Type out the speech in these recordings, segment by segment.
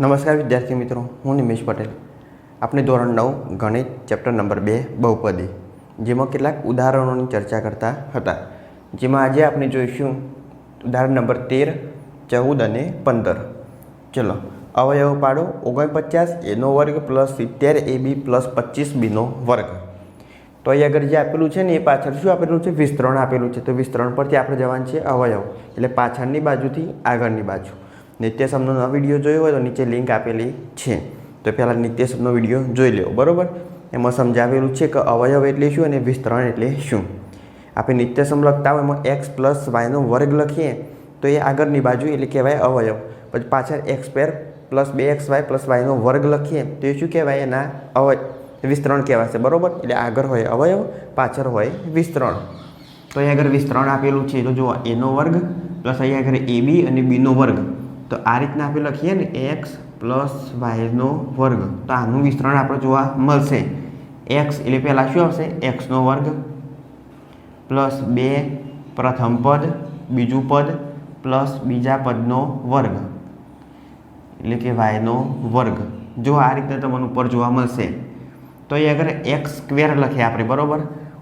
નમસ્કાર વિદ્યાર્થી મિત્રો, હું નિમેશ પટેલ. આપણે ધોરણ નવ, ગણિત, ચેપ્ટર નંબર બે, બહુપદી, જેમાં કેટલાક ઉદાહરણોની ચર્ચા કરતા હતા. જેમાં આજે આપણે જોઈશું ઉદાહરણ નંબર તેર, ચૌદ અને પંદર. ચલો, અવયવ પાડો ઓગણપચાસ, એનો વર્ગ પ્લસ સિત્તેર, એ બી પ્લસ પચીસ બીનો વર્ગ. તો અહીં આગળ જે આપેલું છે ને, એ પાછળ શું આપેલું છે? વિસ્તરણ આપેલું છે. તો વિસ્તરણ પરથી આપણે જવાનું છે અવયવ, એટલે પાછળની બાજુથી આગળની બાજુ. નિત્યસમનો નવો વીડિયો જોયો હોય તો નીચે લિંક આપેલી છે. તો પહેલાં નિત્યસમનો વીડિયો જોઈ લો બરાબર? એમાં સમજાવેલું છે કે અવયવ એટલે શું અને વિસ્તરણ એટલે શું? આપણે નિત્યસમ લખતા હોય એમાં એક્સ પ્લસ વાયનો વર્ગ લખીએ, તો એ આગળની બાજુ એટલે કહેવાય અવયવ. પછી પાછળ એક્સ સ્ક્વેર પ્લસ બે એક્સ વાય પ્લસ વાયનો વર્ગ લખીએ, તો એ શું કહેવાય? એના અવય વિસ્તરણ કહેવાશે, બરાબર? એટલે આગળ હોય અવયવ, પાછળ હોય વિસ્તરણ. તો અહીં આગળ વિસ્તરણ આપેલું છે, તો જુઓ એનો વર્ગ, પ્લસ અહીં આગળ એ બી અને બીનો વર્ગ. તો આ રીતના આપણે લખીએ ને એક્સ પ્લસ વાયનો વર્ગ. તો આનું વિસ્તરણ આપણે જોવા મળશે. એક્સ એટલે પહેલાં શું આવશે? એક્સનો વર્ગ પ્લસ બે પ્રથમ પદ, બીજું પદ પ્લસ બીજા પદનો વર્ગ. એટલે કે વાયનો વર્ગ. જો આ રીતે તમને ઉપર જોવા મળશે. તો અહીં આગળ એક્સ સ્ક્વેર લખીએ આપણે, બરાબર?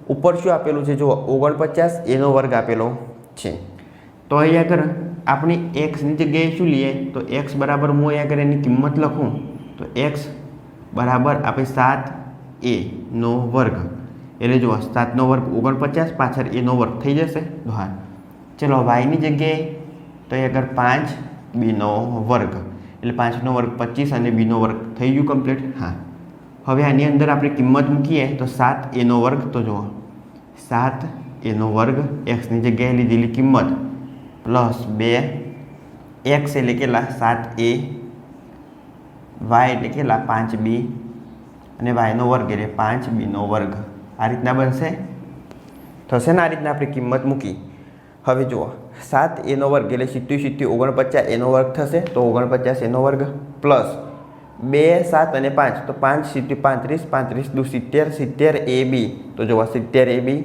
ઉપર શું આપેલું છે? જો ઓગણપચાસ, એનો વર્ગ આપેલો છે. તો અહીંયા આગળ આપણી એક્સની જગ્યાએ શું લઈએ? તો એક્સ બરાબર હું અહીંયા આગળ એની કિંમત લખું. તો એક્સ બરાબર આપણે સાત એ નો વર્ગ. એટલે જુઓ સાતનો વર્ગ ઓગણપચાસ, પાછળ એનો વર્ગ થઈ જશે. હા. ચલો વાયની જગ્યાએ તો અહીં આગળ પાંચ બીનો વર્ગ. એટલે પાંચનો વર્ગ પચીસ અને બીનો વર્ગ થઈ ગયું કમ્પ્લીટ હા. હવે આની અંદર આપણે કિંમત મૂકીએ તો સાત એનો વર્ગ. તો જુઓ. સાત એનો વર્ગ એક્સની જગ્યાએ લીધેલી કિંમત. પ્લસ બે, એક્સ એટલે કેટલા? સાત એ, વાય એટલે કેટલા? પાંચ બી અને વાયનો વર્ગ એટલે પાંચ બીનો વર્ગ. આ રીતના બનશે? થશે ને આ રીતના આપણે કિંમત મૂકી. હવે જુઓ, સાત એનો વર્ગ એટલે સિત્તી સિત્તી ઓગણપચાસ એનો વર્ગ થશે, તો ઓગણપચાસ એનો વર્ગ પ્લસ બે, સાત અને પાંચ, તો પાંચ સિત્તી પાંત્રીસ પાંત્રીસ દુ સિત્તેર સિત્તેર એ બી. તો જુઓ, સિત્તેર એ બી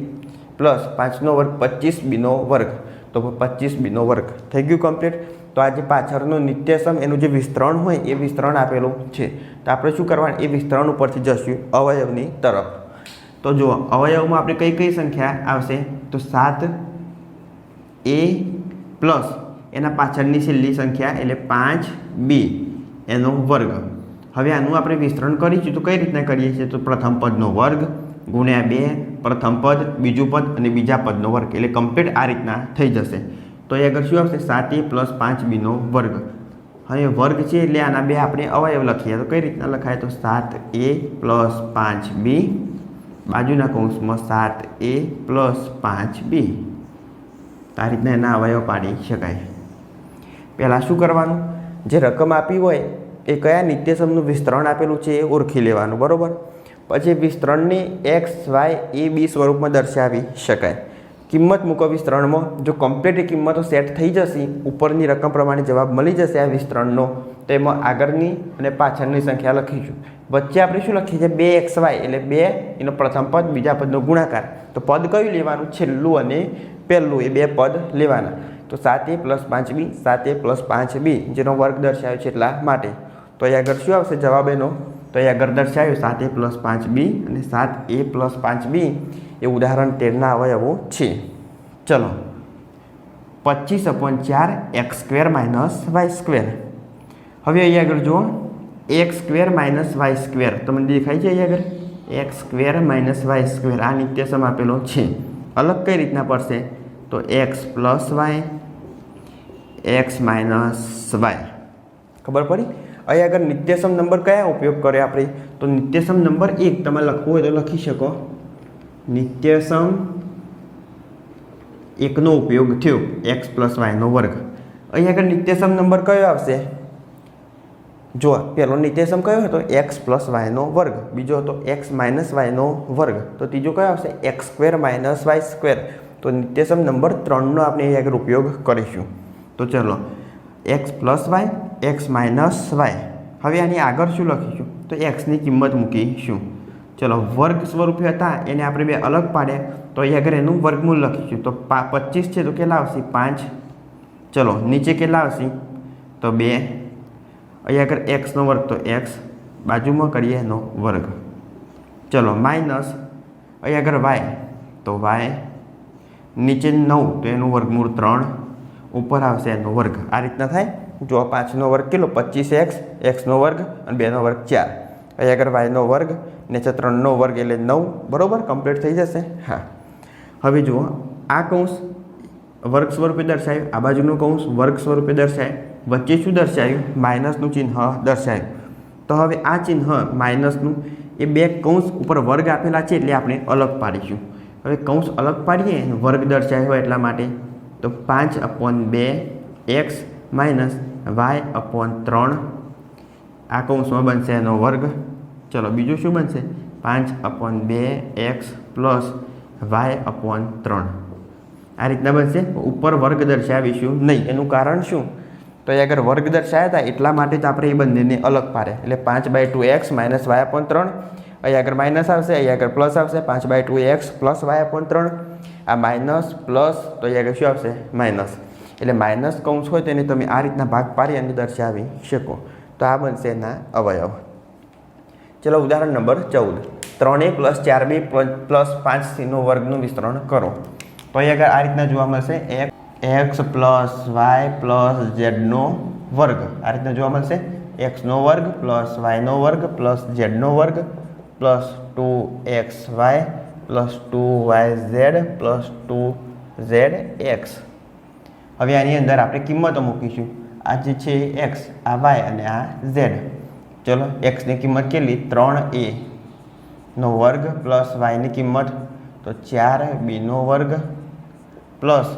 પ્લસ પાંચનો વર્ગ પચીસ બીનો વર્ગ. તો પચીસ બીનો વર્ગ થઈ ગયું કમ્પ્લીટ તો આ જે પાછળનું નિત્યસમ એનું જે વિસ્તરણ હોય એ વિસ્તરણ આપેલું છે. તો આપણે શું કરવાનું? એ વિસ્તરણ ઉપરથી જશું અવયવની તરફ. તો જુઓ, અવયવમાં આપણે કઈ કઈ સંખ્યા આવશે? તો સાત, એ પ્લસ એના પાછળની છેલ્લી સંખ્યા એટલે પાંચ, બી એનો વર્ગ. હવે આનું આપણે વિસ્તરણ કરીશું તો કઈ રીતના કરીએ છીએ? તો પ્રથમ પદનો વર્ગ ગુણ્યા બે પ્રથમ પદ, બીજું પદ અને બીજા પદનો વર્ગ. એટલે કમ્પ્લીટ આ રીતના થઈ જશે. તો એ આગળ શું આવશે? સાત એ પ્લસ પાંચ બીનો વર્ગ. હવે વર્ગ છે એટલે આના બે આપણે અવયવ લખીએ. તો કઈ રીતના લખાય? તો સાત એ પ્લસ પાંચ બી. બાજુના કૌંસમાં સાત એ પ્લસ પાંચ બી. આ રીતના એના અવયવ પાડી શકાય. પહેલાં શું કરવાનું? જે રકમ આપી હોય એ કયા નિત્યસમનું વિસ્તરણ આપેલું છે એ ઓળખી લેવાનું. બરાબર? પછી વિસ્તરણની એક્સ, વાય, એ બી સ્વરૂપમાં દર્શાવી શકાય. કિંમત મૂકો વિસ્તરણમાં જો કમ્પ્લીટ કિંમતો સેટ થઈ જશે, ઉપરની રકમ પ્રમાણે જવાબ મળી જશે આ વિસ્તરણનો તો એમાં આગળની અને પાછળની સંખ્યા લખીશું. વચ્ચે આપણે શું લખીએ છીએ? બે એક્સ, વાય, એટલે બે, એનો પ્રથમ પદ, બીજા પદનો ગુણાકાર. તો પદ કયું લેવાનું? છેલ્લું અને પહેલું, એ બે પદ લેવાના. તો સાત એ પ્લસ પાંચ બી, સાત એ પ્લસ પાંચ બી, જેનો વર્ગ દર્શાવ્યો છે એટલા માટે. તો અહીં આગળ શું આવશે? જવાબ એનો તો અહીંયા આગળ દર્શાવ્યું, સાત એ પ્લસ પાંચ બી અને સાત એ પ્લસ પાંચ બી, એ ઉદાહરણ તેરના અવયવો છે. ચલો. પચીસ અપોન ચાર x square minus y square. હવે અહીંયા આગળ જુઓ. X square minus y square. તમને દેખાય છે અહીં આગળ? X square minus y square. આ નિત્યસમ આપેલો છે. અલગ કઈ રીતના પડશે? તો x plus y, x minus y. ખબર પડી? અહીં આગળ નિત્યસમ નંબર કયા ઉપયોગ કરે આપણે? તો નિત્યસમ નંબર એક તમે લખવું હોય તો લખી શકો. નિત્યસમ એકનો ઉપયોગ થયો, એક્સ પ્લસ વાયનો વર્ગ. અહીં આગળ નિત્યસમ નંબર કયો આવશે? જો પહેલો નિત્યસમ કયો હતો? એક્સ પ્લસ વાયનો વર્ગ. બીજો હતો એક્સ માઇનસ વાયનો વર્ગ. તો ત્રીજો કયો આવશે? X square minus y square. તો નિત્યસમ નંબર ત્રણનો આપણે અહીં આગળ ઉપયોગ કરીશું. તો ચલો, x plus y x minus y. હવે આની આગળ શું લખીશું? તો એક્સની કિંમત મૂકીશું. ચલો, વર્ગ સ્વરૂપે હતા, એને આપણે બે અલગ પાડ્યા. તો અહીં આગળ એનું વર્ગમૂળ લખીશું. તો પચીસ છે, તો કેટલા આવશે? પાંચ. ચલો, નીચે કેટલા આવશે? તો બે. અહીંયા આગળ એક્સનો વર્ગ, તો એક્સ. બાજુમાં કરીએ એનો વર્ગ. ચલો, માઇનસ. અહીંયા આગળ વાય, તો વાય. નીચે નવ, તો એનું વર્ગમૂળ ત્રણ. ઉપર આવશે એનો વર્ગ. આ રીતના થાય? જો પાંચનો વર્ગ કેટલો? પચીસ એક્સ, એક્સનો વર્ગ અને બેનો વર્ગ ચાર. અહીંયા આગળ વાયનો વર્ગ ને છે ત્રણનો વર્ગ એટલે નવ. બરાબર? કમ્પ્લીટ થઈ જશે? હા. હવે જુઓ, આ કૌંસ વર્ગ સ્વરૂપે દર્શાવ્યું. આ બાજુનું કૌંસ વર્ગ સ્વરૂપે દર્શાય વચ્ચે શું દર્શાવ્યું? માઇનસનું ચિહ્ન દર્શાવ્યું. તો હવે આ ચિહ્ન માઇનસનું એ બે કૌંસ ઉપર વર્ગ આપેલા છે એટલે આપણે અલગ પાડીશું. હવે કૌંસ અલગ પાડીએ વર્ગ દર્શાવ્યો એટલા માટે, તો પાંચ અપોન બે એક્સ માઇનસ વાય અપોન ત્રણ. આ કૌંસમાં બનશે એનો વર્ગ. ચલો, બીજું શું બનશે? પાંચ અપોન બે એક્સ પ્લસ વાય અપોન ત્રણ. આ રીતના બનશે? ઉપર વર્ગ દર્શાવીશું નહીં. એનું કારણ શું? તો એ આગળ વર્ગ દર્શાવ્યા હતા, એટલા માટે જ આપણે એ બંનેને અલગ પાડે. એટલે પાંચ by two x minus y upon ત્રણ. અહીં આગળ માઇનસ આવશે અહીં આગળ પ્લસ આવશે. પાંચ by two x plus y upon ત્રણ. આ માઇનસ પ્લસ તો અહીં આગળ શું આવશે? માઇનસ એટલે માઇનસ કૌંસ હોય તેને તમે આ રીતના ભાગ પાડી અને દર્શાવી શકો. તો આ બનશે એના અવયવ. ચલો ઉદાહરણ નંબર ચૌદ. ત્રણે પ્લસ ચાર બી પ્લસ પાંચ સીનો વર્ગનું વિસ્તરણ કરો. તો અહીં આગળ આ રીતના જોવા મળશે. એક, એક્સ પ્લસ વાય પ્લસ ઝેડનો વર્ગ. આ રીતના જોવા મળશે. એક્સનો વર્ગ પ્લસ વાયનો વર્ગ પ્લસ ઝેડનો વર્ગ plus two x y plus two y z plus two z x. હવે આની અંદર આપણે કિંમતો મૂકીશું. આ જે છે એક્સ આ વાય અને આ ઝેડ ચલો એક્સની કિંમત કેટલી? ત્રણ એ નો વર્ગ પ્લસ વાયની કિંમત. તો ચાર બીનો વર્ગ પ્લસ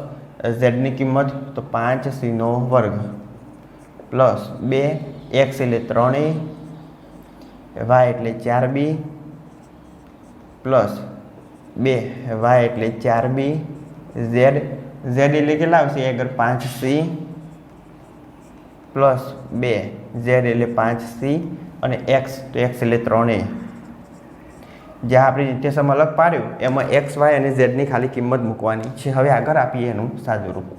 ઝેડની કિંમત, તો પાંચ સીનો વર્ગ. પ્લસ બે એક્સ એટલે ત્રણ એ વાય એટલે ચાર બી. પ્લસ બે વાય એટલે ચાર બી ઝેડ ઝેડ એટલે કેટલા આવશે? આગળ પાંચ સી પ્લસ બે. ઝેડ એટલે પાંચ સી અને એક્સ તો એક્સ એટલે ત્રણે જે આપણે નિત્યસમ અલગ પાડ્યું, એમાં એક્સ વાય અને ઝેડની ખાલી કિંમત મૂકવાની છે. હવે આગળ આપીએ એનું સાદું રૂપ.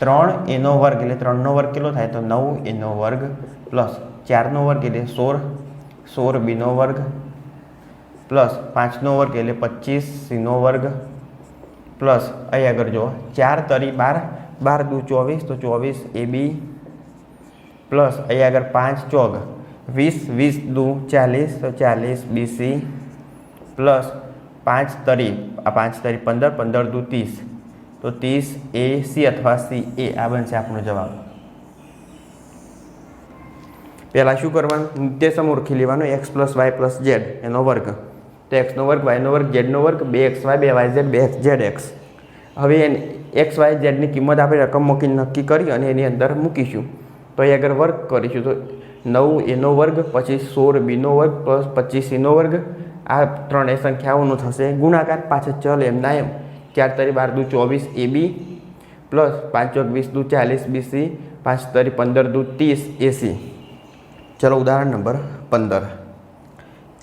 ત્રણ એનો વર્ગ એટલે ત્રણનો વર્ગ કેટલો થાય? તો નવ એનો વર્ગ પ્લસ ચારનો વર્ગ એટલે સોળ. સોળ બીનો વર્ગ પ્લસ પાંચનો વર્ગ એટલે પચીસ સીનો વર્ગ. પ્લસ અહીં આગળ જુઓ, ચાર તરી બાર બાર દુ ચોવીસ, તો ચોવીસ એ બી પ્લસ અહીં આગળ પાંચ ચોગ, વીસ વીસ દુ ચાલીસ, તો ચાલીસ બીસી પ્લસ પાંચ તરી, આ પાંચ તરી પંદર પંદર દુ ત્રીસ, તો ત્રીસ એ સી અથવા સી એ, આ બનશે આપણો જવાબ. પહેલાં શું કરવાનું? નિત્યસમ ઓળખી લેવાનો, x plus y plus z, એનો વર્ગ. તો એક્સનો વર્ગ વાયનો વર્ગ ઝેડનો વર્ગ બે એક્સ વાય બે વાય ઝેડ બે એક્સ ઝેડ એક્સ હવે એક્સ વાય ઝેડની કિંમત આપણે રકમ મૂકી નક્કી કરી અને એની અંદર મૂકીશું. તો એ આગળ વર્ગ કરીશું તો નવ એનો વર્ગ પછી સોળ બીનો વર્ગ, પ્લસ પચીસ એનો વર્ગ, આ ત્રણેય સંખ્યાઓનો થશે ગુણાકાર પાછળ ચલ એમના એમ. ચાર તરી બાર દુ ચોવીસ એ બી, પ્લસ પાંચ ચોક વીસ દુ ચાલીસ બીસી પાંચ તરી પંદર દુ ત્રીસ એસી ચલો ઉદાહરણ નંબર પંદર.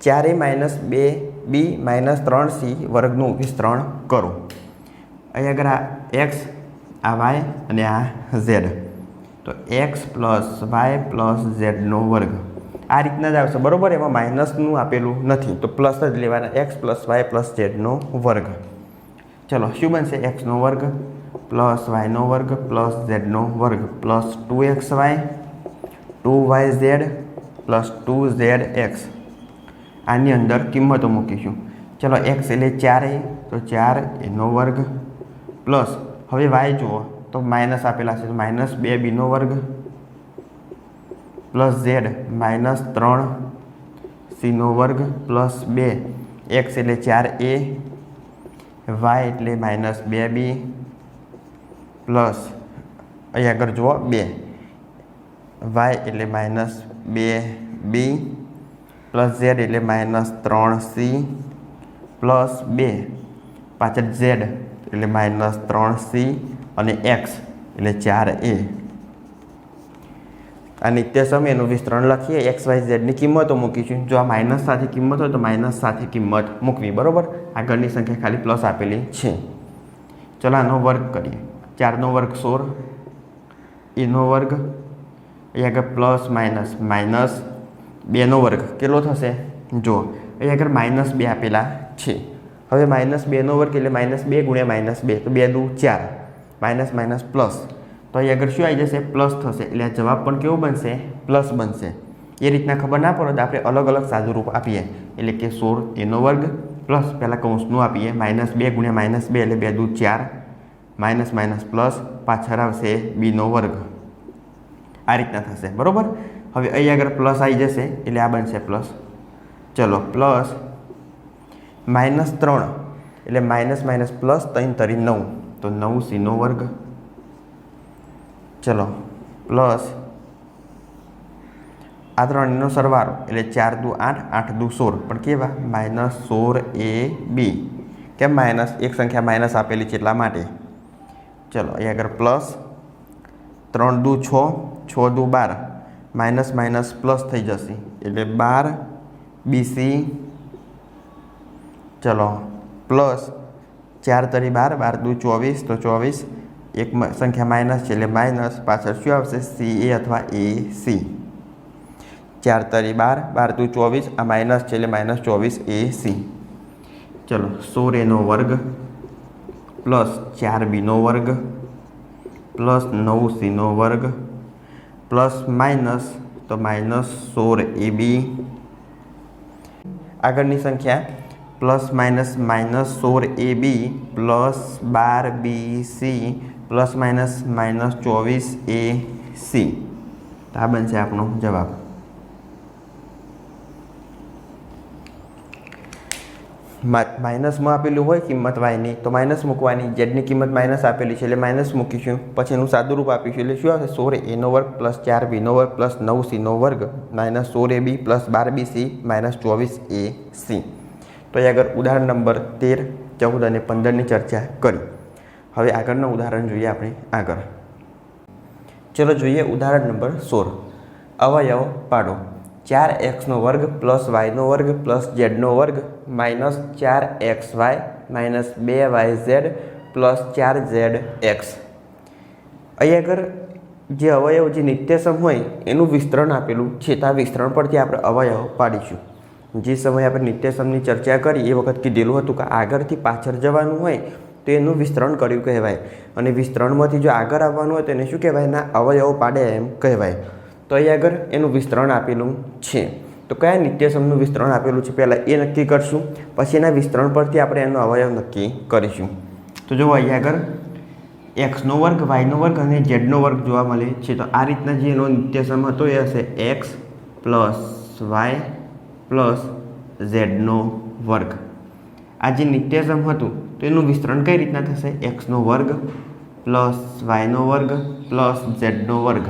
ચારે માઇનસ બે બી માઇનસ ત્રણ સી વર્ગનું વિસ્તરણ કરો. અહીં આગળ આ એક્સ, આ વાય અને આ ઝેડ. તો એક્સ પ્લસ વાય પ્લસ ઝેડનો વર્ગ. આ રીતના જ આવશે. બરાબર? એમાં માઇનસનું આપેલું નથી. તો પ્લસ જ લેવાના. એક્સ પ્લસ વાય પ્લસ ઝેડનો વર્ગ. ચલો, શું બનશે? એક્સનો વર્ગ પ્લસ વાયનો વર્ગ પ્લસ ઝેડનો વર્ગ. Plus two x y, two y z plus two z x. આની અંદર કિંમતો મૂકીશું. ચલો એક્સ એટલે ચાર એ તો ચાર એનો વર્ગ પ્લસ. હવે વાય જુઓ, તો માઇનસ આપેલા છે, તો માઇનસ બે બીનો વર્ગ પ્લસ ઝેડ માઇનસ ત્રણ સીનો વર્ગ પ્લસ બે. એક્સ એટલે ચાર એ વાય એટલે માઇનસ બે બી પ્લસ. અહીં આગળ જુઓ, બે. વાય એટલે માઇનસ બે બી પ્લસ ઝેડ એટલે માઇનસ ત્રણ સી પ્લસ બે. પાછળ ઝેડ એટલે માઇનસ ત્રણ સી અને એક્સ એટલે ચાર એ આ નિત્ય સમયનું વિસ્તરણ લખીએ. એક્સ વાય ઝેડની કિંમતો મૂકીશું જો આ માઇનસ સાથે કિંમત હોય તો માઇનસ સાથે કિંમત મૂકવી. બરાબર? આગળની સંખ્યા ખાલી પ્લસ આપેલી છે. ચલો આનો વર્ગ કરીએ. ચારનો વર્ગ સોળ. એનો વર્ગ. અહીંયા આગળ પ્લસ માઇનસ માઇનસ બેનો વર્ગ. કેટલો થશે? જો અહીં આગળ માઇનસ બે આપેલા છે. હવે માઇનસ બેનો વર્ગ એટલે માઇનસ બે ગુણ્યા માઇનસ બે. તો બે દુ ચાર. માઇનસ માઇનસ પ્લસ તો અહીં આગળ શું આવી જશે? પ્લસ થશે. એટલે આ જવાબ પણ કેવો બનશે? પ્લસ બનશે. એ રીતના ખબર ના પડે તો આપણે અલગ અલગ સાદુરૂપ આપીએ. એટલે કે સોળ એનો વર્ગ પ્લસ પહેલાં કૌંસનું આપીએ. માઇનસ બે ગુણ્યા માઇનસ બે એટલે બે દુ ચાર. માઇનસ માઇનસ પ્લસ પાછળ આવશે બીનો વર્ગ. આ રીતના થશે. બરાબર? હવે અહીં આગળ પ્લસ આવી જશે, એટલે આ બનશે પ્લસ ચલો પ્લસ માઇનસ ત્રણ, એટલે માઇનસ માઇનસ પ્લસ ત્રણ તરી નવ. તો નવ સીનો વર્ગ. ચલો પ્લસ આ ત્રણનો સરવાળો, એટલે ચાર દુ આઠ આઠ દુ સોળ. પણ કેવા? માઇનસ સોળ એ બી. કેમ માઇનસ એક સંખ્યા માઇનસ આપેલી છે એટલા માટે. ચલો અહીં આગળ પ્લસ ત્રણ દુ છ છ દુ બાર. માઇનસ માઇનસ પ્લસ થઈ જશે. એટલે બાર બીસી ચલો, પ્લસ ચાર તરી બાર બાર દુ ચોવીસ, તો ચોવીસ, એક સંખ્યા માઇનસ છે એટલે માઇનસ પાછળ શું આવશે? સી, એ અથવા એ, સી. ચાર તરી બાર બાર દુ ચોવીસ, આ માઇનસ છે એટલે માઇનસ ચોવીસ, એ, સી. ચલો સોળ એનો વર્ગ, પ્લસ ચાર બીનો વર્ગ, પ્લસ નવ સીનો વર્ગ પ્લસ માઇનસ તો માઇનસ સોળ એ બી આગળની સંખ્યા પ્લસ માઇનસ માઇનસ સોળ એ બી પ્લસ બાર B C plus minus minus ચોવીસ એ સી તો આ બનશે આપણો જવાબ માઇનસમાં આપેલું હોય, કિંમત વાયની તો માઇનસ મૂકવાની. જેડની કિંમત માઇનસ આપેલી છે એટલે માઇનસ મૂકીશું. પછી એનું સાદું રૂપ આપીશું. એટલે શું આવશે? સોળ એનો વર્ગ પ્લસ ચાર બીનો વર્ગ પ્લસ નવ સીનો વર્ગ માઇનસ સોળ એ બી પ્લસ બાર બી સી માઇનસ ચોવીસ એ સી તો અહીં આગળ ઉદાહરણ નંબર તેર, ચૌદ અને પંદરની ચર્ચા કરી. હવે આગળનું ઉદાહરણ જોઈએ આપણે આગળ. ચલો જોઈએ ઉદાહરણ નંબર સોળ. અવયવ પાડો. ચાર એક્સનો વર્ગ પ્લસ વાયનો વર્ગ પ્લસ ઝેડનો વર્ગ માઇનસ ચાર એક્સ વાય માઇનસ બે વાય ઝેડ પ્લસ ચાર ઝેડ એક્સ. અહીં આગળ જે અવયવ જે નિત્યસમ હોય, એનું વિસ્તરણ આપેલું છે, તો આ વિસ્તરણ પરથી આપણે અવયવ પાડીશું. જે સમયે આપણે નિત્યસમની ચર્ચા કરી, એ વખત કીધેલું હતું કે આગળથી પાછળ જવાનું હોય, તો એનું વિસ્તરણ કર્યું કહેવાય. અને વિસ્તરણમાંથી જો આગળ આવવાનું હોય, તો એને શું કહેવાય? ના, અવયવ પાડે એમ કહેવાય. તો અહીં આગળ એનું વિસ્તરણ આપેલું છે. તો કયા નિત્યસમનું વિસ્તરણ આપેલું છે? પહેલાં એ નક્કી કરશું, પછી એના વિસ્તરણ પરથી આપણે એનો અવયવ નક્કી કરીશું. તો જો અહીંયા આગળ એક્સનો વર્ગ વાયનો વર્ગ અને ઝેડનો વર્ગ જોવા મળે છે. તો આ રીતના જે એનો નિત્યસમ હતો એ હશે એક્સ પ્લસ વાય પ્લસ ઝેડનો વર્ગ. આ જે નિત્યસમ હતું, તો એનું વિસ્તરણ કઈ રીતના થશે? એક્સનો વર્ગ પ્લસ વાયનો વર્ગ પ્લસ ઝેડનો વર્ગ.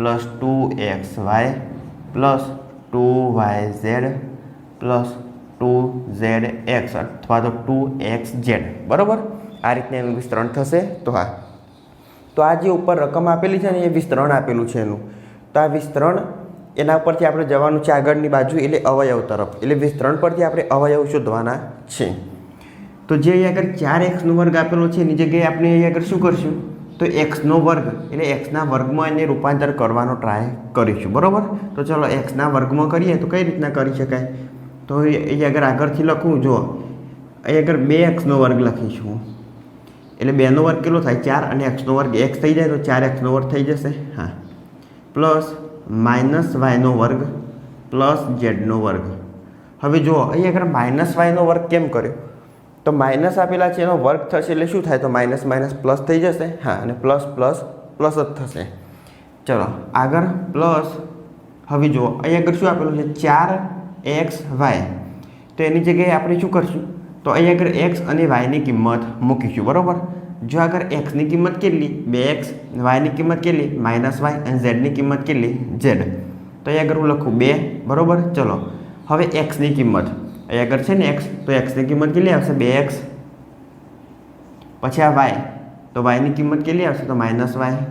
Plus two X Y plus two Y Z plus two Z X અથવા તો ટુ એક્સ ઝેડ. બરાબર? આ રીતના એનું વિસ્તરણ થશે. તો હા. તો આ જે ઉપર રકમ આપેલી છે ને, એ વિસ્તરણ આપેલું છે એનું. તો આ વિસ્તરણ એના પરથી આપણે જવાનું છે આગળની બાજુ, એટલે અવયવ તરફ. એટલે વિસ્તરણ પરથી આપણે અવયવ શોધવાના છે. તો જે અહીં આગળ ચાર એક્સનો વર્ગ આપેલો છે, એની જગ્યાએ આપણે અહીં આગળ શું કરશું? તો એક્સનો વર્ગ એટલે એક્સના વર્ગમાં એને રૂપાંતર કરવાનો ટ્રાય કરીશું, બરાબર? તો ચલો એક્સના વર્ગમાં કરીએ તો કઈ રીતના કરી શકાય? તો એ આગળ આગળથી લખું જો અહીં આગળ બે એક્સનો વર્ગ લખીશું. એટલે બેનો વર્ગ કેટલો થાય? ચાર અને એક્સનો વર્ગ એક્સ થઈ જાય તો ચાર એક્સનો વર્ગ થઈ જશે? હા. પ્લસ માઇનસ વાયનો વર્ગ પ્લસ ઝેડનો વર્ગ. હવે જુઓ, અહીં આગળ માઇનસ વાયનો વર્ગ કેમ કર્યો? તો માઇનસ આપેલા છે, એનો વર્ગ થશે એટલે શું થાય? તો માઇનસ માઇનસ પ્લસ થઈ જશે. હા, અને પ્લસ પ્લસ પ્લસ જ થશે. ચલો, આગળ પ્લસ હવે જુઓ, અહીં આગળ શું આપેલું છે? ચાર એક્સ વાય. તો એની જગ્યાએ આપણે શું કરશું? તો અહીં આગળ એક્સ અને વાયની કિંમત મૂકીશું, બરાબર? જો આગળ એક્સની કિંમત કેટલી? બે એક્સ વાયની કિંમત કેટલી? માઇનસ વાય અને ઝેડની કિંમત કેટલી? ઝેડ. તો અહીં આગળ હું લખું, બે, બરાબર? ચલો, હવે એક્સની કિંમત. અહીં આગળ છે ને એક્સ તો એક્સની કિંમત કેટલી આવશે? બે એક્સ પછી આ વાય તો વાયની કિંમત કેટલી આવશે? તો માઇનસ વાય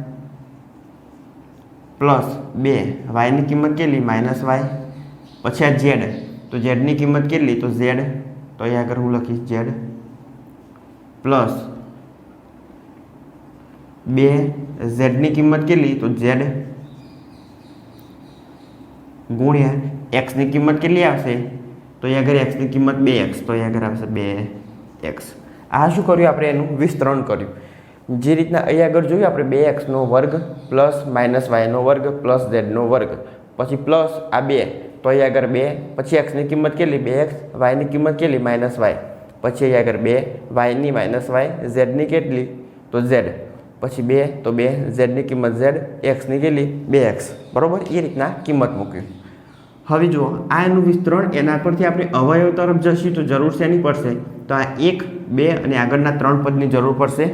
પ્લસ બે વાયની કિંમત કેટલી? માઇનસ વાય પછી આ ઝેડ તો ઝેડની કિંમત કેટલી? તો ઝેડ તો અહીં આગળ હું લખીશ ઝેડ પ્લસ બે ઝેડની કિંમત કેટલી? તો ઝેડ ગુણ્યા એક્સની કિંમત કેટલી આવશે? તો અહીંયા આગળ એક્સની કિંમત બે એક્સ તો અહીંયા આગળ આવશે બે એક્સ આ શું કર્યું આપણે એનું? વિસ્તરણ કર્યું. જે રીતના અહીંયા આગળ જોયું, આપણે બે એક્સનો વર્ગ પ્લસ માઇનસ વાયનો વર્ગ પ્લસ ઝેડનો વર્ગ. પછી પ્લસ આ બે, તો અહીંયા આગળ બે, પછી એક્સની કિંમત કેટલી? બે એક્સ વાયની કિંમત કેટલી? માઇનસ વાય પછી અહીંયા આગળ બે વાયની માઇનસ વાય ઝેડની કેટલી? તો ઝેડ પછી બે, તો બે ઝેડની કિંમત ઝેડ એક્સની કેટલી? બે એક્સ બરાબર? એ રીતના કિંમત મૂકી હવે જુઓ, આ એનું વિસ્તરણ એના પરથી આપણે અવયવ તરફ જશું તો જરૂર શેની પડશે. તો આ એક, બે અને આગળના ત્રણ પદની જરૂર પડશે,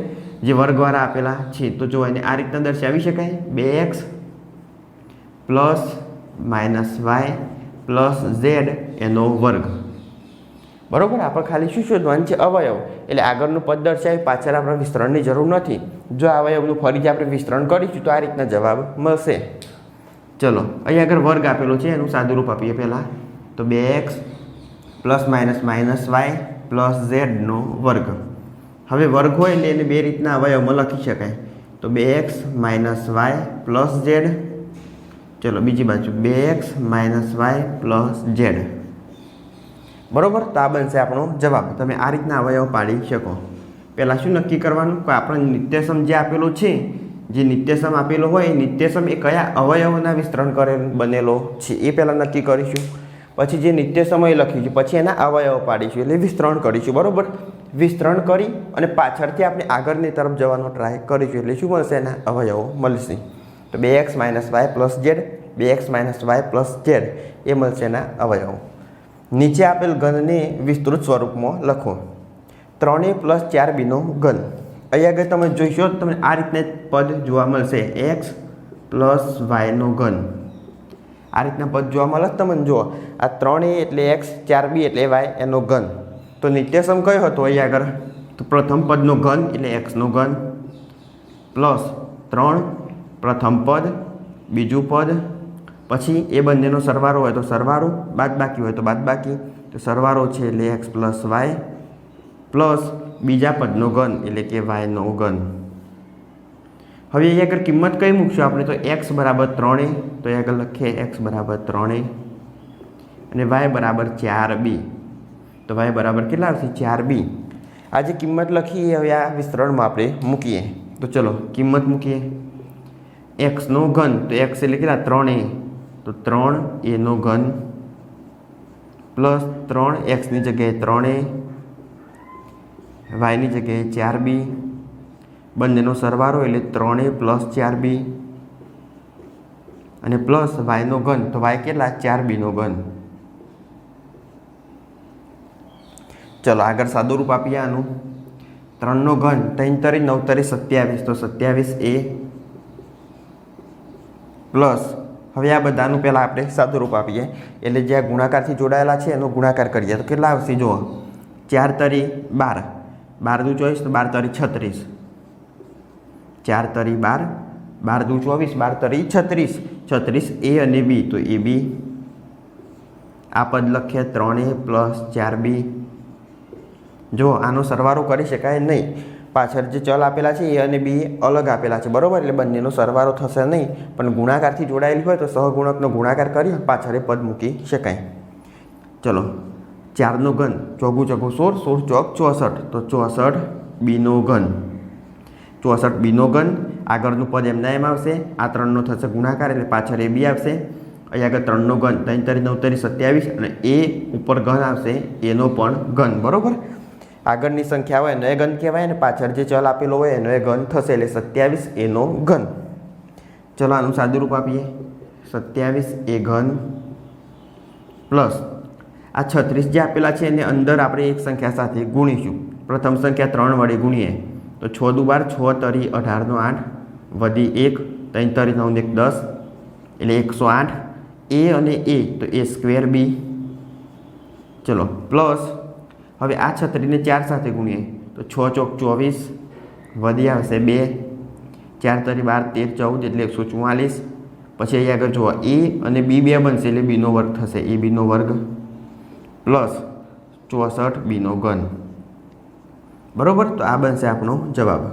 જે વર્ગવાળા આપેલા છે. તો જો એને આ રીતના દર્શાવી શકાય. બે X plus minus Y plus Z એનો વર્ગ. બરોબર? આપણે ખાલી શું શોધવાનું છે? અવયવ. એટલે આગળનું પદ દર્શાવી પાછળ આપણે વિસ્તરણની જરૂર નથી. જો અવયવનું ફરીથી આપણે વિસ્તરણ કરીશું તો આ રીતના જવાબ મળશે. ચલો, અહીંયા આગળ વર્ગ આપેલો છે, એનું સાદું રૂપ આપીએ પહેલાં. તો બે X plus minus minus Y plus ઝેડનો વર્ગ. હવે વર્ગ હોય એટલે એને બે રીતના અવયવમાં લખી શકાય. તો બે X minus Y plus Z. ચલો, બીજી બાજુ. બે X minus Y plus Z. બરાબર? તો આ બનશે આપણો જવાબ. તમે આ રીતના અવયવ પાડી શકો. પહેલાં શું નક્કી કરવાનું? કે આપણે નિત્ય જે આપેલો છે. જે નિત્યસમ આપેલો હોય, એ નિત્યસમ એ કયા અવયવોના વિસ્તરણ કરેલ બનેલો છે, એ પહેલાં નક્કી કરીશું. પછી જે નિત્યસમ એ લખીશું, પછી એના અવયવો પાડીશું, એટલે વિસ્તરણ કરીશું, બરાબર? વિસ્તરણ કરી અને પાછળથી આપણે આગળની તરફ જવાનો ટ્રાય કરીશું, એટલે શું મળશે એના અવયવો? મળશે. તો બે X minus Y plus Z, બે X minus Y plus Z, એ મળશે એના અવયવો. નીચે આપેલ ઘનને વિસ્તૃત સ્વરૂપમાં લખો. ત્રણે પ્લસ ચાર બીનો ઘન. અહીંયા આગળ તમે જોઈશો તમને આ રીતના પદ જોવા મળશે. એક્સ પ્લસ વાયનો ઘન. આ રીતના પદ જોવા મળે તમને? જુઓ. આ ત્રણ એટલે એક્સ ચાર બી એટલે વાય એનો ઘન. તો નિત્યસમ કયો હતો અહીંયા આગળ? તો પ્રથમ પદનો ઘન એટલે એક્સનો ઘન. પ્લસ ત્રણ, પ્રથમ પદ, બીજું પદ. પછી એ બંનેનો સરવારો હોય તો સરવારો બાદ બાકી હોય તો બાદ બાકી તો સરવાળો છે એટલે એક્સ પ્લસ વાય પ્લસ બીજા પદનો ઘન એટલે કે વાયનો ઘન. હવે અહીંયા આગળ કિંમત કઈ મૂકશું આપણે? તો એક્સ બરાબર ત્રણે તો અહીંયા આગળ લખીએ એક્સ બરાબર ત્રણે અને વાય બરાબર ચાર બી. તો વાય બરાબર કેટલા આવશે? ચાર બી. આ જે કિંમત લખી એ હવે આ વિસ્તરણમાં આપણે મૂકીએ. તો ચલો, કિંમત મૂકીએ. એક્સનો ઘન, તો એક્સ એટલે કેટલા? ત્રણ એ. તો ત્રણ એનો ઘન, પ્લસ ત્રણ એક્સની જગ્યાએ ત્રણ વાયની જગ્યાએ ચાર બી. બંનેનો સરવાળો એટલે ત્રણેય પ્લસ ચાર બી. અને પ્લસ વાયનો ઘન, તો વાય કેટલા? ચાર બીનો ઘન. ચલો, આગળ સાદું રૂપ આપીએ આનું. ત્રણનો ઘન ત્રણ તરી નવ તરી સત્યાવીસ. તો સત્યાવીસ એ પ્લસ હવે આ બધાનું પહેલાં આપણે સાદું રૂપ આપીએ. એટલે જે ગુણાકારથી જોડાયેલા છે, એનો ગુણાકાર કરીએ. તો કેટલા આવશે? જુઓ. ચાર તરી બાર. બાર દુ ચોવીસ, તો બાર તરી છત્રીસ. ચાર તરી બાર બાર દુ ચોવીસ, બાર તરી છત્રીસ. છત્રીસ એ અને બી, તો એ બી આ પદ લખીએ ત્રણ એ પ્લસ ચાર બી. જો આનો સરવાળો કરી શકાય નહીં. પાછળ જે ચલ આપેલા છે એ અને બી અલગ આપેલા છે. બરોબર? એટલે બંનેનો સરવાળો થશે નહીં. પણ ગુણાકારથી જોડાયેલી હોય તો સહગુણકનો ગુણાકાર કરી પાછળ એ પદ મૂકી શકાય. ચલો. ચારનો ઘન, ચોગું ચોગું સોળ સોળ ચોક ચોસઠ. તો ચોસઠ બીનો ઘન. ચોસઠ બીનો ઘન, આગળનું પદ એમના એમ આવશે. આ ત્રણનો થશે ગુણાકાર એટલે પાછળ એ બી આવશે. અહીં આગળ ત્રણનો ઘન, ત્રણ તરી નવ તરી સત્યાવીસ અને એ ઉપર ઘન આવશે, એનો પણ ઘન. બરાબર? આગળની સંખ્યા હોય એનો એ ઘન કહેવાય અને પાછળ જે ચલ આપેલો હોય એનો એ ઘન થશે એટલે સત્યાવીસ એનો ઘન. ચલો આનું સાદુરૂપ આપીએ. સત્યાવીસ એ ઘન પ્લસ આ છત્રીસ જે આપેલા છે એને અંદર આપણે એક સંખ્યા સાથે ગુણીશું. પ્રથમ સંખ્યા ત્રણ વડે ગુણીએ. તો છ દુ બાર, છ તરી અઢારનો આઠ, વધી એક, ત્રણ તરી નવ એક દસ, એટલે એકસો આઠ. એ અને એ, તો એ સ્ક્વેર બી. ચલો, પ્લસ હવે આ છત્રીને ચાર સાથે ગુણીએ. તો છ ચોક ચોવીસ, વધી આવશે બે. ચાર તરી બાર, તેર, ચૌદ, એટલે એકસો ચુમ્માલીસ પછી અહીંયા આગળ જુઓ, એ અને બી બે બનશે, એટલે બીનો વર્ગ થશે, એ બીનો વર્ગ. પ્લસ ચોસઠ બીનો ઘન. બરોબર? તો આ બનશે આપણો જવાબ.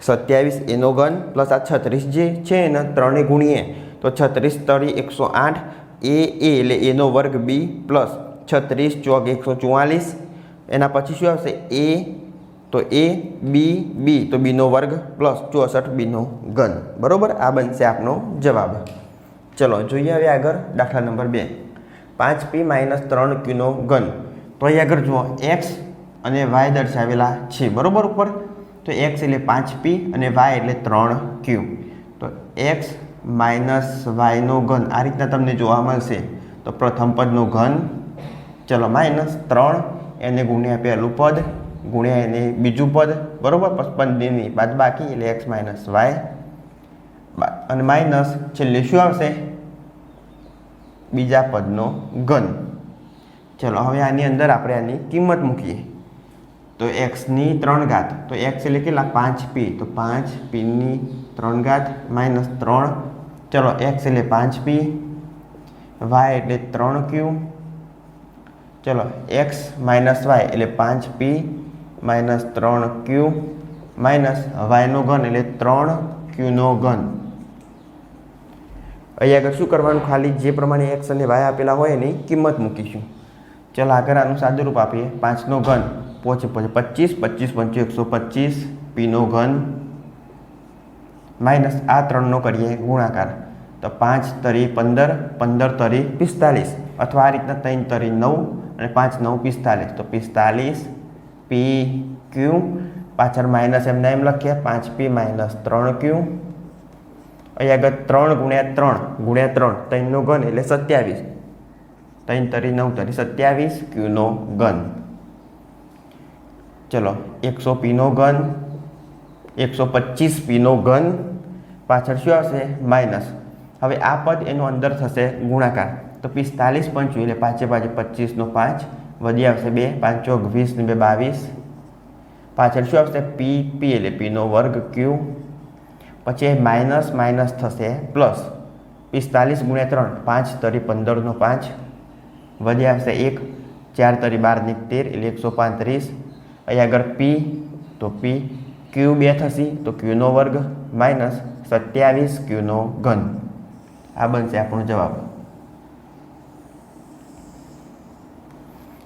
સત્યાવીસ એનો ઘન પ્લસ આ છત્રીસ જે છે એના ત્રણે ગુણીએ. તો છત્રીસ તરી એકસો આઠ, એ એ એટલે એનો વર્ગ બી પ્લસ છત્રીસ ચોક એકસો ચુમ્માલીસ એના પછી શું આવશે? એ તો એ બી બી તો બીનો વર્ગ પ્લસ ચોસઠ બીનો ઘન. બરાબર? આ બનશે આપનો જવાબ. ચલો, જોઈએ હવે આગળ દાખલા નંબર બે. પાંચ પી માઇનસ ત્રણ ક્યુનો ઘન. તો અહીં આગળ જુઓ એક્સ અને વાય દર્શાવેલા છે. બરાબર ઉપર? તો એક્સ એટલે પાંચ પી અને વાય એટલે ત્રણ ક્યુ તો એક્સ માઇનસ વાયનો ઘન આ રીતના તમને જોવા મળશે. તો પ્રથમ પદનો ઘન, ચલો માઇનસ ત્રણ એને ગુણ્યા પહેલું પદ. ગુણ્યા એને બીજું પદ, બરોબર? પદની બાદ બાકી, એટલે એક્સ માઇનસ વાય અને માઇનસ છેલ્લે શું આવશે? બીજા પદનો ઘન. ચલો, હવે આની અંદર આપણે આની કિંમત મૂકીએ. તો એક્સની ત્રણ ઘાત. તો એક્સ એટલે કેટલા? પાંચ પી તો પાંચ પીની ત્રણ ઘાત માઇનસ ત્રણ. ચલો એક્સ એટલે પાંચ પી વાય એટલે ત્રણ ક્યુ ચલો એક્સ માઇનસ વાય એટલે પાંચ પી માઇનસ ત્રણ ક્યુ માઇનસ વાયનો ઘન એટલે ત્રણ ક્યુનો ઘન. અહીં આગળ શું કરવાનું? ખાલી જે પ્રમાણે એક્સ અને વાય આપેલા હોય એની કિંમત મૂકીશું. ચાલો આગળ આનું સાદુરૂપ આપીએ. પાંચનો ઘન. પોચે પહોંચે પચીસ પચીસ પંચો એકસો પચીસ પીનો ઘન. માઇનસ આ ત્રણનો કરીએ ગુણાકાર. તો પાંચ તરી પંદર પંદર તરી પિસ્તાલીસ. અથવા આ રીતના ત્રણ તરી નવ અને પાંચ નવ પિસ્તાલીસ. તો પિસ્તાલીસ પી ક્યુ પાછળ માઇનસ એમના એમ લખીએ, પાંચ પી માઇનસ ત્રણ ક્યુ અહીં આગળ ત્રણ ગુણ્યા ત્રણ ગુણ્યા ત્રણ, ત્રણનો ઘન એટલે સત્યાવીસ. ત્રણ તરી નવ તરી સત્યાવીસ ક્યુનો ઘન. ચલો, એકસો પીનો ઘન, એકસો પચીસ પીનો ઘન, પાછળ શું આવશે? માઇનસ હવે આ પદ એનો અંદર થશે ગુણાકાર. તો પિસ્તાલીસ પંચું એટલે પાંચે પાંચે પચીસનો પાંચ વધી આવશે બે પાંચ ચોક વીસ ને બે બાવીસ પાછળ શું આવશે પી પી એટલે પીનો વર્ગ ક્યુ પછી માઇનસ માઇનસ થશે પ્લસ પિસ્તાલીસ ગુણ્યા ત્રણ પાંચ તરી પંદરનો પાંચ વધી આવશે એક ચાર તરી બારની તેર એટલે એકસો પાંત્રીસ અહીંયા આગળ પી તો પી ક્યુ બે થશે તો ક્યુનો વર્ગ માઇનસ સત્યાવીસ ક્યુનો ઘન આ બનશે આપણો જવાબ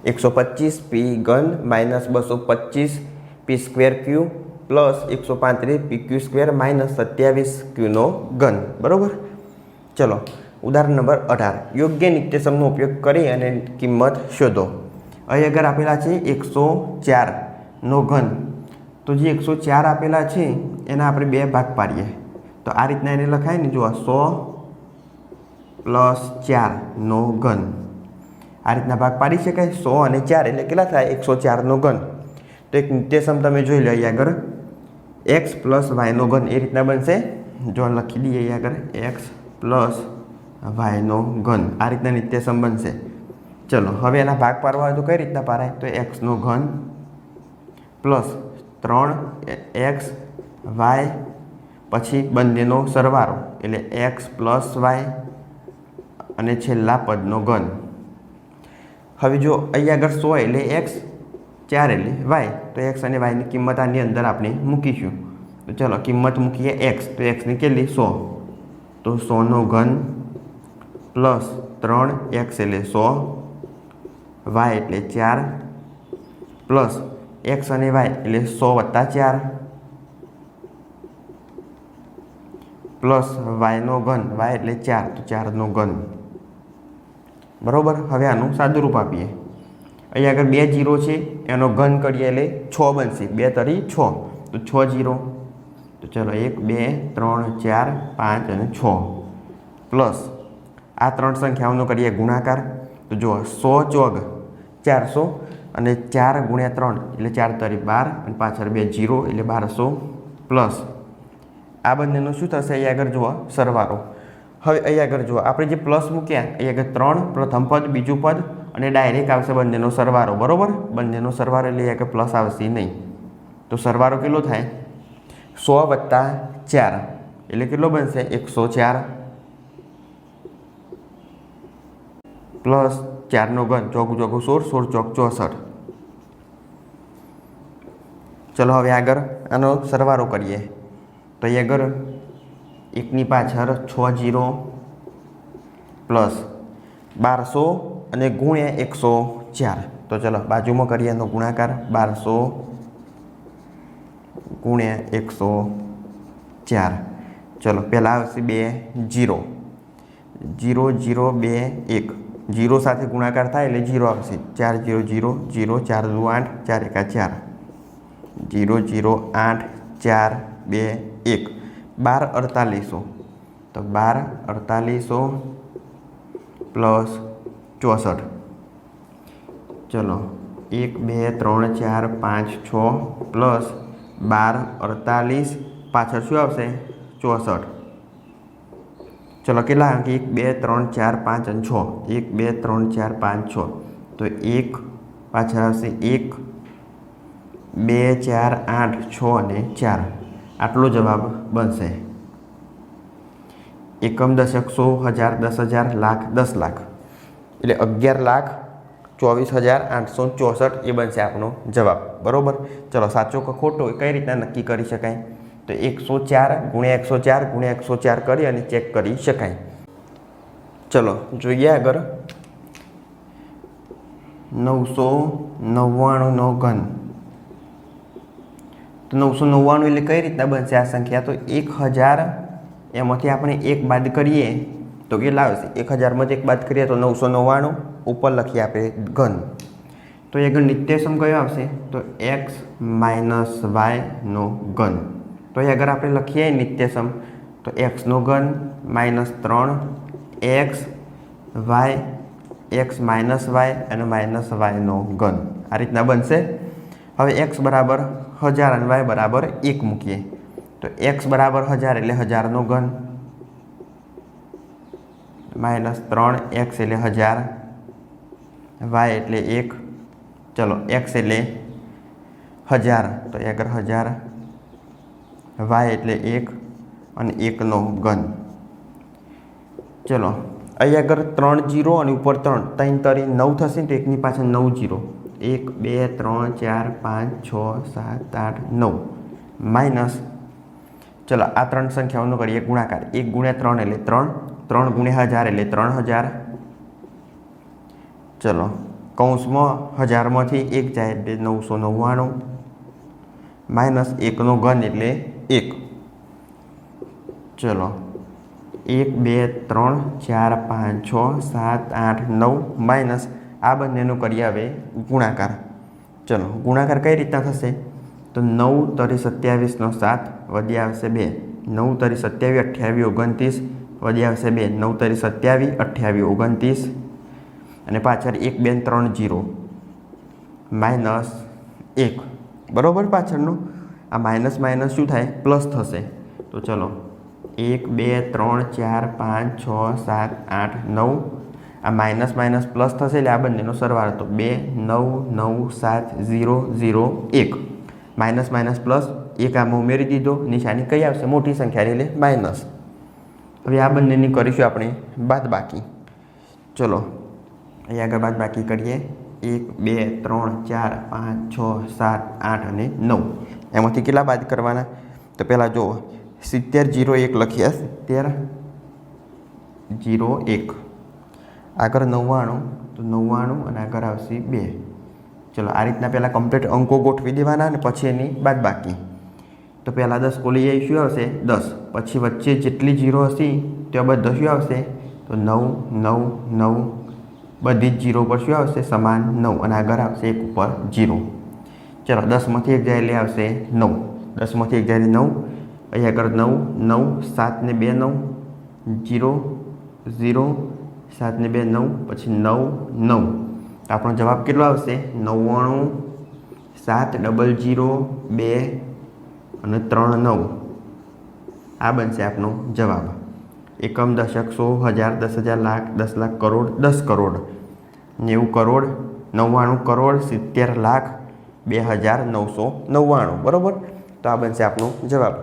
એકસો પચીસ પી ઘન માઇનસ બસો પચીસ પી સ્ક્વેર ક્યુ પ્લસ એકસો પાંત્રીસ પી ક્યુ સ્ક્વેર માઇનસ સત્યાવીસ ક્યુનો ઘન. બરાબર? ચલો, ઉદાહરણ નંબર અઢાર. યોગ્ય નિત્યસમનો ઉપયોગ કરી અને કિંમત શોધો. અહીં આગળ આપેલા છે એકસો ચારનો ઘન, તો જે એકસો ચાર આપેલા છે, એના આપણે બે ભાગ પાડીએ. તો આ રીતના એને લખાય ને, જુઓ, સો પ્લસ ચારનો ઘન. આ રીતના ભાગ પાડી શકાય સો અને ચાર એટલે કેટલા થાય? એકસો ચારનો ઘન. તો એક નિત્યસમ તમે જોઈ લો અહીં આગળ. એક્સ પ્લસ વાયનો ઘન એ રીતના બનશે. જો લખી દઈએ અહીં આગળ. એક્સ પ્લસ વાયનો ઘન. આ રીતના નિત્યસમ બનશે. ચલો, હવે એના ભાગ પાડવા હોય તો કઈ રીતના પારાય તો એક્સનો ઘન પ્લસ ત્રણ એક્સ વાય પછી બંનેનો સરવારો એટલે એક્સ પ્લસ વાય અને છેલ્લા પદનો ઘન. હવે જો અહીંયા આગળ સો એટલે એક્સ, ચાર એટલે વાય, તો એક્સ અને વાયની કિંમત આની અંદર આપણે મૂકીશું. તો ચલો કિંમત મૂકીએ એક્સ, તો એક્સની કેટલી? સો. તો સોનો ઘન પ્લસ ત્રણ એક્સ એટલે સો, વાય એટલે ચાર, પ્લસ એક્સ અને વાય એટલે સો વત્તા ચાર, પ્લસ વાયનો ઘન, વાય એટલે ચાર, તો ચારનો ઘન. બરાબર? હવે આનું સાદુરૂપ આપીએ. અહીં આગળ બે જીરો છે, એનો ઘન કરીએ એટલે છ બનશે. બે તરી છ. તો છ જીરો. તો ચલો એક, બે, ત્રણ, ચાર, પાંચ અને છ. પ્લસ આ ત્રણ સંખ્યાઓનો કરીએ ગુણાકાર. તો જુઓ, સો ચોગ ચારસો અને ચાર ગુણ્યા ત્રણ એટલે ચાર તરી બાર અને પાછળ બે જીરો એટલે બારસો. પ્લસ આ બંનેનું શું થશે? અહીં આગળ જુઓ, સરવાળો. હવે અહીંયા આગળ જુઓ. આપણે જે પ્લસ મૂક્યા અહીંયા આગળ ત્રણ, પ્રથમ પદ, બીજું પદ, અને ડાયરેક્ટ આવશે બંનેનો સરવારો બરાબર? બંનેનો સરવારો એટલે આગળ પ્લસ આવશે નહીં. તો સરવારો કેટલો થાય? સો વત્તા ચાર. એટલે કેટલો બનશે? એકસો ચાર. પ્લસ ચારનો ઘન, ચોક ચોક, સોળ સોળ, ચોક, ચોસઠ. ચલો હવે આગળ આનો સરવારો કરીએ. તો અહીંયા આગળ એકની પાછળ છ જીરો પ્લસ બારસો અને ગુણ્યા એકસો ચાર. તો ચલો બાજુમાં કરીએ એનો ગુણાકાર. બારસો ગુણ્યા એકસો ચાર. ચલો, પહેલાં આવશે બે, જીરો. જીરો જીરો, બે, એક. જીરો સાથે ગુણાકાર થાય એટલે જીરો આવશે. ચાર, જીરો જીરો જીરો, ચાર, દુ, આઠ, ચાર, એકા, ચાર. જીરો જીરો, આઠ, ચાર, બે, એક. બાર અડતાલીસો તો બાર અડતાલીસો પ્લસ ચોસઠ ચલો એક બે ત્રણ ચાર પાંચ છ પ્લસ બાર અડતાલીસ પાછળ શું આવશે? ચોસઠ ચલો, કેટલા? અંક એક, બે, ત્રણ, ચાર, પાંચ અને છ। એક, બે, ત્રણ, ચાર, પાંચ, છ। તો એક પાછળ આવશે એક, બે, ચાર, આઠ, છ અને ચાર। આટલો જવાબ બનશે. એકમ દશક સો હજાર, દસ હજાર, લાખ, દસ લાખ. એટલે અગિયાર લાખ, ચોવીસ હજાર, આઠસો ચોસઠ એ બનશે આપણો જવાબ. બરાબર? ચલો સાચો કે ખોટો એ કઈ રીતના નક્કી કરી શકાય? તો એકસો ચાર ગુણ્યા એકસો ચાર ગુણ્યા એકસો ચાર કરી અને ચેક કરી શકાય. ચલો જોઈએ આગળ. નવસો નવ્વાણુંનો ઘન. નવસો નવ્વાણું એટલે કઈ રીતના બનશે આ સંખ્યા? તો એક હજાર એમાંથી આપણે એક બાદ કરીએ તો કેટલા આવશે? એક હજારમાંથી એક બાદ કરીએ તો નવસો નવ્વાણું. ઉપર લખીએ આપણે ઘન. તો એ ઘન નિત્યસમ કયો આવશે? તો એક્સ માઇનસ વાયનો ઘન. તો એ અગર આપણે લખીએ નિત્યસમ તો એક્સનો ઘન માઇનસ ત્રણ X Y X minus Y અને માઇનસ વાયનો ઘન. આ રીતના બનશે. હવે એક્સ બરાબર હજાર અને વાય બરાબર એક મૂકીએ. તો એક્સ બરાબર હજાર એટલે હજારનો ઘન. માઇનસ ત્રણ એક્સ એટલે હજાર. વાય એટલે એક. ચલો, એક્સ એટલે હજાર. તો આગળ હજાર. વાય એટલે એક અને એકનો ઘન. ચલો અહીં આગળ ત્રણ જીરો અને ઉપર ત્રણ. ત્રણ તરી નવ થશે ને તો એકની પાછળ નવ જીરો. એક, બે, ત્રણ, ચાર, પાંચ, છ, સાત, આઠ, નવ. માઇનસ ચલો, આ ત્રણ સંખ્યાઓનો કરીએ ગુણાકાર. એક ગુણ્યા ત્રણ એટલે ત્રણ ત્રણ ગુણ્યા હજાર એટલે ત્રણ હજાર. ચલો, કૌંસમાં હજારમાંથી એક જાય એટલે નવસો નવ્વાણું. માઇનસ એકનો ઘન એટલે એક. ચલો, એક, બે, ત્રણ, ચાર, પાંચ, છ, સાત, આઠ, નવ માઇનસ આ બંનેનું કરીએ હવે ગુણાકાર. ચલો, ગુણાકાર કઈ રીતના થશે? તો નવ તરી સત્યાવીસનો સાત વધી આવશે બે. નવ તરી સત્યાવીસ અઠ્યાવીસ ઓગણત્રીસ વધી આવશે બે. નવ તરી સત્યાવીસ અઠ્યાવીસ ઓગણત્રીસ. અને પાછળ એક, બે, ત્રણ, જીરો. માઇનસ એક. બરાબર પાછળનું? આ માઇનસ માઇનસ શું થાય? પ્લસ થશે. તો ચલો, એક, બે, ત્રણ, ચાર, પાંચ, છ, સાત, આઠ, નવ આ માઇનસ માઇનસ પ્લસ થશે એટલે આ બંનેનો સરવાળો તો બે, નવ નવ, સાત, ઝીરો ઝીરો, એક. માઇનસ માઇનસ પ્લસ એક આમાં ઉમેરી દીધો, નિશાની કઈ આવશે? મોટી સંખ્યા એટલે માઇનસ. હવે આ બંનેની કરીશું આપણે બાદ બાકી. ચલો, અહીં આગળ બાદ બાકી કરીએ. એક, બે, ત્રણ, ચાર, પાંચ, છ, સાત, આઠ અને નવ. એમાંથી કેટલા બાદ કરવાના? તો પહેલાં જુઓ, સિત્તેર જીરો એક લખીએ સિત્તેર જીરો એક. આગળ નવ્વાણું, તો નવ્વાણું અને આગળ આવશે બે. ચલો, આ રીતના પહેલાં કમ્પ્લીટ અંકો ગોઠવી દેવાના અને પછી એની બાદ બાકી. તો પહેલાં દસ કોલી જાય શું આવશે? દસ. પછી વચ્ચે જેટલી જીરો હશે, ત્યાં બધા શું આવશે? તો નવ નવ નવ. બધી જ જીરો પર શું આવશે? સમાન નવ. અને આગળ આવશે એક ઉપર જીરો ચલો, દસમાંથી એક જાય એટલે આવશે નવ. દસમાંથી એક જાય નવ. અહીં આગળ નવ નવ, સાત ને બે નવ. જીરો ઝીરો સાત ને બે, નવ, પછી નવ નવ. આપણો જવાબ કેટલો આવશે? નવ્વાણું, સાત, ડબલ જીરો, બે અને ત્રણ, નવ. આ બનશે આપનો જવાબ. એકમ દશક સો, હજાર, દસ હજાર લાખ, દસ લાખ કરોડ, દસ કરોડ. નેવું કરોડ, નવ્વાણું કરોડ, સિત્તેર લાખ, બે હજાર નવસો નવ્વાણું. બરાબર? તો આ બનશે આપનો જવાબ.